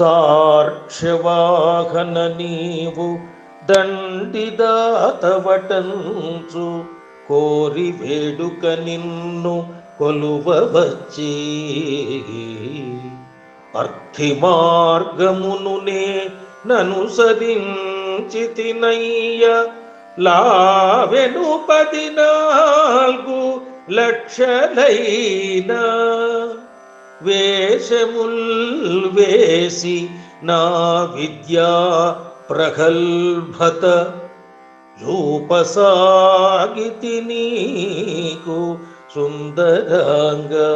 తార్క్షవాహన నీవు దండిదాతవటంచు కోరి వేడుక నిన్ను కొలువవచ్చి. అర్థి మార్గమునునే ననుసరించితినయ్య లావెను పదినాల్గు లక్షలైనా. వేషముల్ వేసి నా విద్యా ప్రగల్భత రూపసాగితి నీకు సుందరంగా.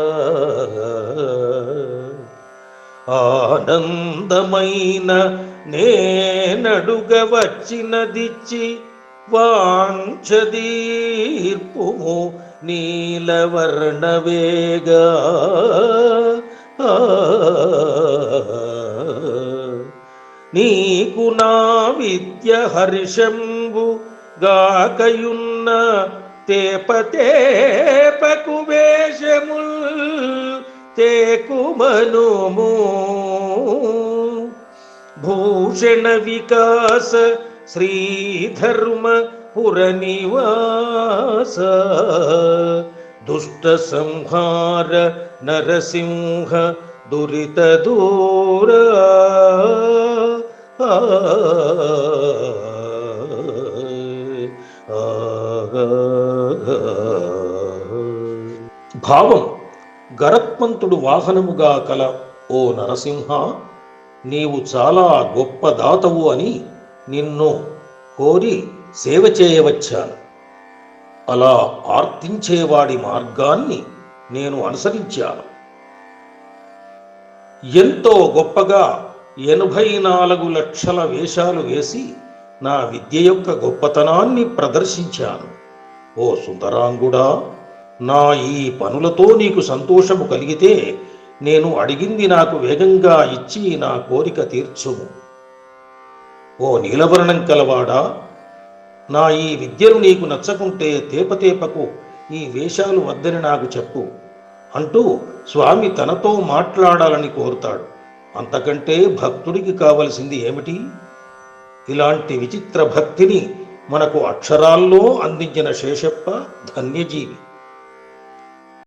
ఆనందమైన నేనడుగవచ్చినదిచ్చి వాంఛదీర్పుము నీలవర్ణవేగా. నీకు నా విద్య హర్షంబు గాకయున్న తేపతేపకు వేషముల్ తేకుమనుము భూషణ వికాస శ్రీధర్మ పురనివాస దుష్ట సంహార నరసింహ దురిత దూర భావం గరత్మంతుడు వాహనముగా కల ఓ నరసింహ నీవు చాలా గొప్ప దాతవు అని నిన్ను కోరి సేవ చేయవచ్చాను అలా ఆర్తించేవాడి మార్గాన్ని నేను అనుసరించాను. ఎంతో గొప్పగా ఎనభై నాలుగు లక్షల వేషాలు వేసి నా విద్య యొక్క గొప్పతనాన్ని ప్రదర్శించాను. ఓ సుందరాంగుడా నా ఈ పనులతో నీకు సంతోషము కలిగితే నేను అడిగింది నాకు వేగంగా ఇచ్చి నా కోరిక తీర్చుము. ఓ నీలవర్ణం కలవాడా నా ఈ విద్యను నీకు నచ్చకుంటే తేపతేపకు ఈ వేషాలు వద్దని నాకు చెప్పు. అంటూ స్వామి తనతో మాట్లాడాలని కోరుతాడు. అంతకంటే భక్తుడికి కావలసింది ఏమిటి? ఇలాంటి విచిత్ర భక్తిని మనకు అక్షరాల్లో అందించిన శేషప్ప ధన్యజీవి.